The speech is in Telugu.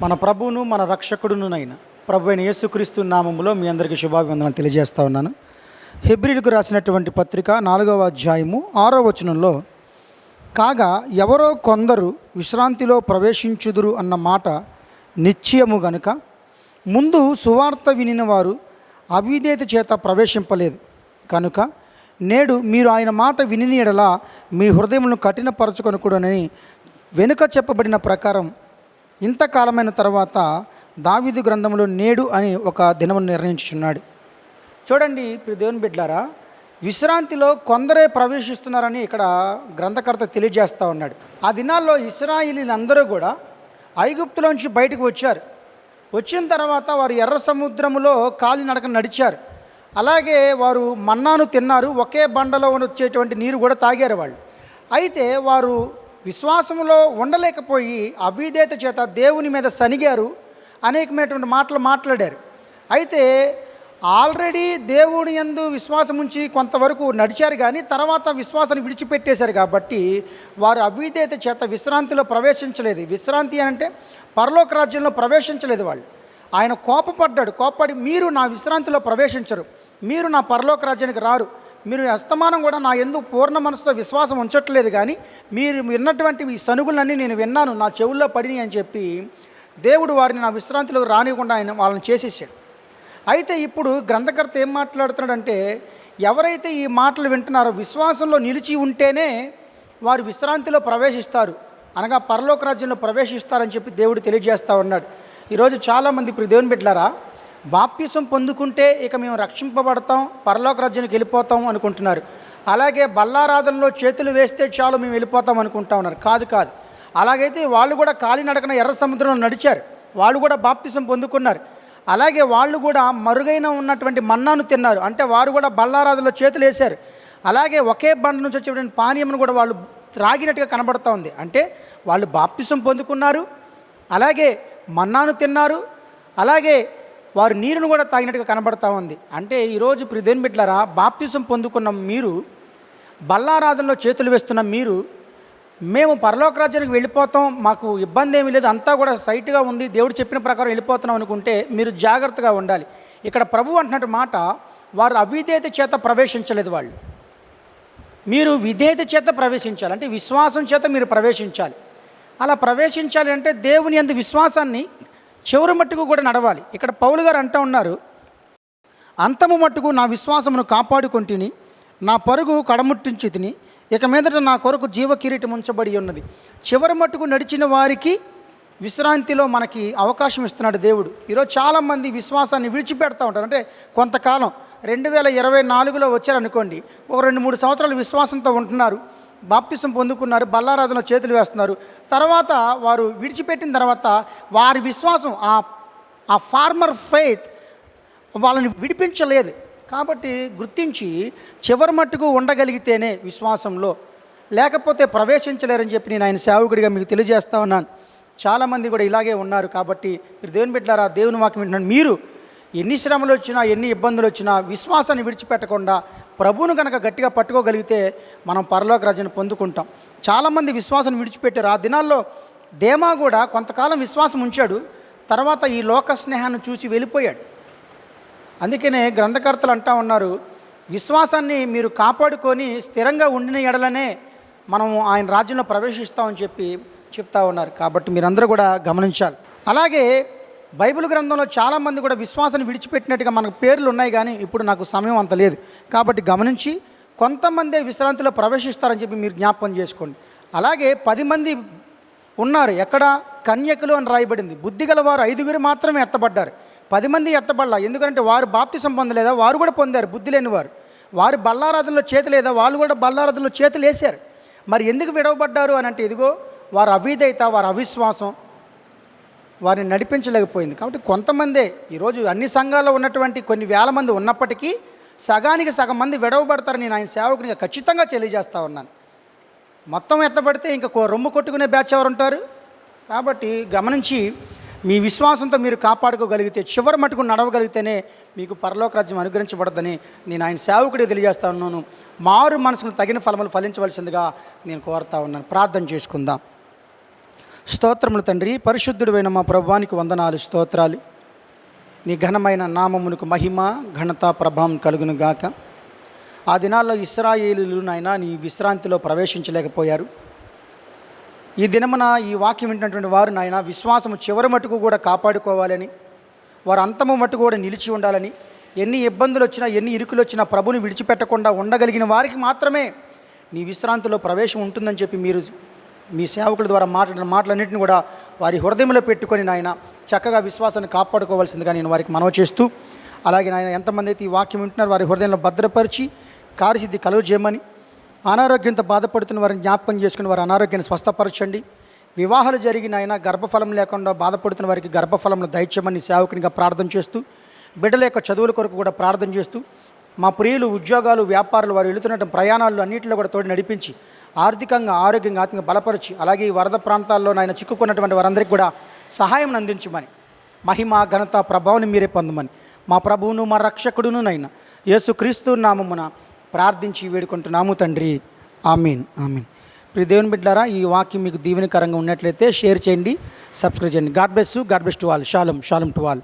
మన ప్రభువును మన రక్షకుడునునైన ప్రభు అయిన యేసుక్రీస్తు నామములో మీ అందరికీ శుభాభివందనలు తెలియజేస్తా ఉన్నాను. హెబ్రిల్కు రాసినటువంటి పత్రిక నాలుగవ అధ్యాయము ఆరో వచనంలో కాగా ఎవరో కొందరు విశ్రాంతిలో ప్రవేశించుదురు అన్న మాట నిశ్చయము గనుక ముందు సువార్త వినిన వారు అవిధేత చేత ప్రవేశింపలేదు. కనుక నేడు మీరు ఆయన మాట విని ఎడలా మీ హృదయములను కఠినపరచుకొనకూడనని వెనుక చెప్పబడిన ప్రకారం ఇంతకాలమైన తర్వాత దావీదు గ్రంథంలో నేడు అని ఒక దినమును నిర్ణయించుచున్నాడు. చూడండి దేవుని బిడ్డారా విశ్రాంతిలో కొందరే ప్రవేశిస్తున్నారని ఇక్కడ గ్రంథకర్త తెలియజేస్తూ ఉన్నాడు. ఆ దినాల్లో ఇస్రాయిలీలందరూ కూడా ఐగుప్తులోంచి బయటకు వచ్చారు. వచ్చిన తర్వాత వారు ఎర్ర సముద్రములో కాలినడక నడిచారు. అలాగే వారు మన్నాను తిన్నారు ఒకే బండలో వచ్చేటువంటి నీరు కూడా తాగారు వాళ్ళు. అయితే వారు విశ్వాసంలో ఉండలేకపోయి అవిధేత చేత దేవుని మీద సనిగారు అనేకమైనటువంటి మాటలు మాట్లాడారు. అయితే ఆల్రెడీ దేవుని యందు విశ్వాసం ఉంచి కొంతవరకు నడిచారు కానీ తర్వాత విశ్వాసాన్ని విడిచిపెట్టేశారు కాబట్టి వారు అవిధేత చేత విశ్రాంతిలో ప్రవేశించలేదు. విశ్రాంతి అంటే పరలోక రాజ్యంలో ప్రవేశించలేదు వాళ్ళు. ఆయన కోపపడ్డాడు. కోపపడి మీరు నా విశ్రాంతిలో ప్రవేశించరు. మీరు నా పరలోక రాజ్యానికి రారు. మీరు అస్తమానం కూడా నా ఎందుకు పూర్ణ మనసుతో విశ్వాసం ఉంచట్లేదు కానీ మీరు విన్నటువంటి ఈ సనుగులన్నీ నేను విన్నాను నా చెవుల్లో పడినాయి అని చెప్పి దేవుడు వారిని నా విశ్రాంతిలో రానివ్వకుండా ఆయన వాళ్ళని చేసేసాడు. అయితే ఇప్పుడు గ్రంథకర్త ఏం మాట్లాడుతున్నాడంటే ఎవరైతే ఈ మాటలు వింటున్నారో విశ్వాసంలో నిలిచి ఉంటేనే వారు విశ్రాంతిలో ప్రవేశిస్తారు. అనగా పరలోక రాజ్యంలో ప్రవేశిస్తారని చెప్పి దేవుడు తెలియజేస్తూ ఉన్నాడు. ఈరోజు చాలామంది ఇప్పుడు దేవుని బిడ్డలారా బాప్తిసం పొందుకుంటే ఇక మేము రక్షింపబడతాం పరలోక రాజ్యానికి వెళ్ళిపోతాం అనుకుంటున్నారు. అలాగే బల్లారాధనలో చేతులు వేస్తే చాలు మేము వెళ్ళిపోతాం అనుకుంటా ఉన్నారు. కాదు కాదు. అలాగైతే వాళ్ళు కూడా కాలినడకన ఎర్ర సముద్రంలో నడిచారు. వాళ్ళు కూడా బాప్తిసం పొందుకున్నారు. అలాగే వాళ్ళు కూడా మరుగైన ఉన్నటువంటి మన్నాను తిన్నారు. అంటే వారు కూడా బల్లారాధనలో చేతులు వేశారు. అలాగే ఒకే బండ నుంచి వచ్చేటువంటి పానీయంను కూడా వాళ్ళు త్రాగినట్టుగా కనబడుతూ ఉంది. అంటే వాళ్ళు బాప్తిసం పొందుకున్నారు. అలాగే మన్నాను తిన్నారు. అలాగే వారు నీరును కూడా తాగినట్టుగా కనబడతా ఉంది. అంటే ఈరోజు ప్రిదేన్ బిడ్లరా బాప్తిసం పొందుకున్న మీరు బల్లారాధనలో చేతులు వేస్తున్న మీరు మేము పరలోక రాజ్యానికి వెళ్ళిపోతాం మాకు ఇబ్బంది ఏమీ లేదు అంతా కూడా సైట్గా ఉంది దేవుడు చెప్పిన ప్రకారం వెళ్ళిపోతున్నాం అనుకుంటే మీరు జాగ్రత్తగా ఉండాలి. ఇక్కడ ప్రభు అంటున్నట్టు మాట వారు అవిధేయత చేత ప్రవేశించలేదు వాళ్ళు. మీరు విధేయత చేత ప్రవేశించాలి అంటే విశ్వాసం చేత మీరు ప్రవేశించాలి. అలా ప్రవేశించాలి అంటే దేవుని అందు విశ్వాసాన్ని చివరి మట్టుకు కూడా నడవాలి. ఇక్కడ పౌలు గారు అంటూ ఉన్నారు అంతము మట్టుకు నా విశ్వాసమును కాపాడుకొంటిని నా పరుగు కడముట్టించి తిని ఇక మీదట నా కొరకు జీవ కిరీటం ఉంచబడి ఉన్నది. చివరి మట్టుకు నడిచిన వారికి విశ్రాంతిలో మనకి అవకాశం ఇస్తున్నాడు దేవుడు. ఈరోజు చాలామంది విశ్వాసాన్ని విడిచిపెడతా ఉంటారు. అంటే కొంతకాలం రెండు వేల ఇరవై నాలుగులో వచ్చారనుకోండి ఒక రెండు మూడు సంవత్సరాలు విశ్వాసంతో ఉంటున్నారు. బాప్తిసం పొందుకున్నారు బల్లారాధన చేతులు వేస్తున్నారు. తర్వాత వారు విడిచిపెట్టిన తర్వాత వారి విశ్వాసం ఆ ఆ ఫార్మర్ ఫెయిత్ వాళ్ళని విడిపించలేదు. కాబట్టి గుర్తించి చివరి మట్టుకు ఉండగలిగితేనే విశ్వాసంలో. లేకపోతే ప్రవేశించలేరని చెప్పి నేను ఆయన సేవకుడిగా మీకు తెలియజేస్తా ఉన్నాను. చాలామంది కూడా ఇలాగే ఉన్నారు కాబట్టి మీరు దేవుని బిడ్డారా దేవుని వాక్యం వింటున్నాను. మీరు ఎన్ని శ్రమలు వచ్చినా ఎన్ని ఇబ్బందులు వచ్చినా విశ్వాసాన్ని విడిచిపెట్టకుండా ప్రభువును కనుక గట్టిగా పట్టుకోగలిగితే మనం పరలోక రాజ్యాన్ని పొందుకుంటాం. చాలామంది విశ్వాసాన్ని విడిచిపెట్టారు. ఆ దినాల్లో దేమా కూడా కొంతకాలం విశ్వాసం ఉంచాడు. తర్వాత ఈ లోక స్నేహాన్ని చూసి వెళ్ళిపోయాడు. అందుకనే గ్రంథకర్తలు అంటా ఉన్నారు విశ్వాసాన్ని మీరు కాపాడుకొని స్థిరంగా ఉండిన ఎడలనే మనం ఆయన రాజ్యంలో ప్రవేశిస్తామని చెప్పి చెప్తా ఉన్నారు. కాబట్టి మీరందరూ కూడా గమనించాలి. అలాగే బైబిల్ గ్రంథంలో చాలామంది కూడా విశ్వాసాన్ని విడిచిపెట్టినట్టుగా మనకు పేర్లు ఉన్నాయి కానీ ఇప్పుడు నాకు సమయం అంత లేదు. కాబట్టి గమనించి కొంతమందే విశ్రాంతిలో ప్రవేశిస్తారని చెప్పి మీరు జ్ఞాపకం చేసుకోండి. అలాగే పది మంది ఉన్నారు. ఎక్కడ? కన్యకులు అని రాయబడింది. బుద్ధిగల వారు ఐదుగురు మాత్రమే ఎత్తబడ్డారు. పది మంది ఎత్తబడలా? ఎందుకంటే వారు బాప్తిసం పొందలేదా? వారు కూడా పొందారు. బుద్ధి లేని వారు వారు బల్లారాధనలో చేతి లేదా? వాళ్ళు కూడా బల్లారాధనలో చేతులు వేశారు మరి ఎందుకు విడవబడ్డారు అని అంటే ఇదిగో వారు అవిధేయత వారి అవిశ్వాసం. వారిని నడిపించలేకపోయింది. కాబట్టి కొంతమందే ఈరోజు అన్ని సంఘాల్లో ఉన్నటువంటి కొన్ని వేల మంది ఉన్నప్పటికీ సగానికి సగం మంది విడవబడతారని నేను ఆయన సేవకునిగా ఖచ్చితంగా తెలియజేస్తా ఉన్నాను. మొత్తం ఎత్తబడితే ఇంకా రొమ్ము కొట్టుకునే బ్యాచ్ ఎవరు ఉంటారు? కాబట్టి గమనించి మీ విశ్వాసంతో మీరు కాపాడుకోగలిగితే చివరి మటుకు నడవగలిగితేనే మీకు పరలోక రాజ్యం అనుగ్రహించబడదని నేను ఆయన సేవకుడికి తెలియజేస్తా ఉన్నాను. మారు మనసును తగిన ఫలములు ఫలించవలసిందిగా నేను కోరుతా ఉన్నాను. ప్రార్థన చేసుకుందాం. స్తోత్రములు తండ్రి. పరిశుద్ధుడైన మా ప్రభువానికి వందనాలు స్తోత్రాలు. నీ ఘనమైన నామమునకు మహిమ ఘనత ప్రభావం కలుగును గాక. ఆ దినాల్లో ఇస్రాయేలీలు నాయన నీ విశ్రాంతిలో ప్రవేశించలేకపోయారు. ఈ దినమున ఈ వాక్యం వింటున్నటువంటి వారు నాయన విశ్వాసము చివరి మటుకు కూడా కాపాడుకోవాలని వారు అంతము మటుకు కూడా నిలిచి ఉండాలని ఎన్ని ఇబ్బందులు వచ్చినా ఎన్ని ఇరుకులు వచ్చినా ప్రభుని విడిచిపెట్టకుండా ఉండగలిగిన వారికి మాత్రమే నీ విశ్రాంతిలో ప్రవేశం ఉంటుందని చెప్పి మీరు మీ సేవకుల ద్వారా మాట్లాడిన మాటలన్నింటిని కూడా వారి హృదయంలో పెట్టుకొని నాయన చక్కగా విశ్వాసాన్ని కాపాడుకోవాల్సిందిగా నేను వారికి మనవ చేస్తూ అలాగే నాయన ఎంతమంది అయితే ఈ వాక్యం వింటున్నారు వారి హృదయంలో భద్రపరిచి కార్యసిద్ధి కలుగు చేయమని అనారోగ్యంతో బాధపడుతున్న వారిని జ్ఞాపకం చేసుకుని వారి అనారోగ్యాన్ని స్వస్థపరచండి. వివాహాలు జరిగిన అయినా గర్భఫలం లేకుండా బాధపడుతున్న వారికి గర్భఫలంను దయచేయమని సేవకునిగా ప్రార్థన చేస్తూ బిడ్డల యొక్క చదువుల కొరకు కూడా ప్రార్థన చేస్తూ మా ప్రియులు ఉద్యోగాలు వ్యాపారాలు వారు వెళుతున్న ప్రయాణాలు అన్నింటిలో కూడా తోడు నడిపించి ఆర్థికంగా ఆరోగ్యంగా ఆత్మీయంగా బలపరిచి అలాగే ఈ వరద ప్రాంతాల్లో నాయన చిక్కుకున్నటువంటి వారందరికీ కూడా సహాయం అందించమని మహిమ ఘనత ప్రభావాన్ని మీరే పొందమని మా ప్రభువును మా రక్షకుడును నైనా యేసుక్రీస్తు నామమున ప్రార్థించి వేడుకుంటున్నాము తండ్రి. ఆమీన్ ఆమీన్. ప్రి దేవుని బిడ్డారా ఈ వాక్యం మీకు దీవెనకరంగా ఉన్నట్లయితే షేర్ చేయండి సబ్స్క్రైబ్ చేయండి. God best God bless to all. Shalom shalom to all.